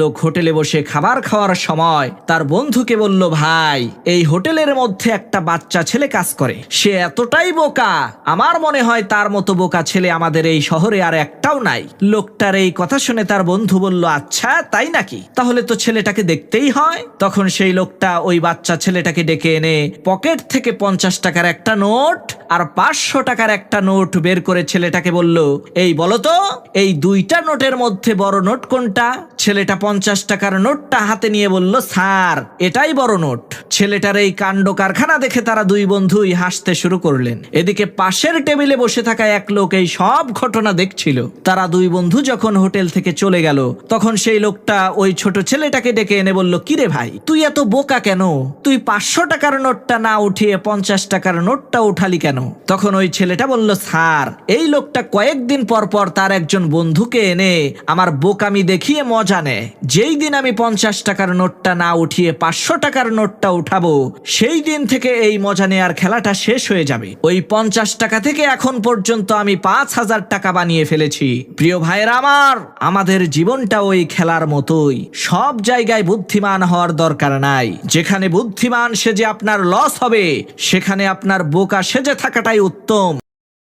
লোক হোটেলে বসে খাবার খাওয়ার সময় তার বন্ধুকে বলল, ভাই, এই হোটেলের মধ্যে একটা বাচ্চা ছেলে কাজ করে। সে এতটাই বোকা, আমার মনে হয় তার মতো বোকা ছেলে আমাদের এই শহরে আর একটাও নাই। লোকটার এই কথা শুনে তার বন্ধু বলল আচ্ছা তাই নাকি? তাহলে তো ছেলেটাকে দেখতেই হয়। তখন সেই লোকটা ওই বাচ্চা ছেলেটাকে ডেকে এনে পকেট থেকে পঞ্চাশ টাকার একটা নোট আর পাঁচশো টাকার একটা নোট বের করে ছেলেটাকে বলল, এই বলো তো এই দুইটা নোটের মধ্যে বড় নোট কোনটা? ছেলেটা পঞ্চাশ টাকার নোটটা হাতে নিয়ে বলল, স্যার, এটাই বড় নোট। ছেলেটার এই কাণ্ড কারখানা দেখে তারা দুই বন্ধুই হাসতে শুরু করলেন। এদিকে পাশের টেবিলে বসে থাকা এক লোক এই সব ঘটনা দেখছিল। তারা দুই বন্ধু যখন হোটেল থেকে চলে গেল, তখন সেই লোকটা ওই ছোট ছেলেটাকে ডেকে এনে বলল কিরে ভাই, তুই এত বোকা কেন? তুই পাঁচশো টাকার নোটটা না উঠিয়ে পঞ্চাশ টাকার নোটটা উঠালি কেন? তখন ওই ছেলেটা বলল, স্যার, এই লোকটা কয়েকদিন পর পর তার একজন বন্ধুকে এনে আমার বোকামি দেখিয়ে মজা নেয়। যেই দিন আমি পঞ্চাশ টাকার নোটটা না উঠিয়ে পাঁচশো টাকার নোটটা উঠাবো, সেই দিন থেকে এই মজা নেয়ার খেলাটা শেষ হয়ে যাবে। ওই পঞ্চাশ টাকা থেকে এখন পর্যন্ত আমি পাঁচ হাজার টাকা বানিয়ে ফেলেছি। প্রিয় ভাইয়েরা আমার, আমাদের জীবনটা ওই খেলার মতোই। সব জায়গায় বুদ্ধিমান হওয়ার দরকার নাই। যেখানে বুদ্ধিমান সেজে আপনার লস হবে, সেখানে আপনার বোকা সেজে থাকাটাই উত্তম।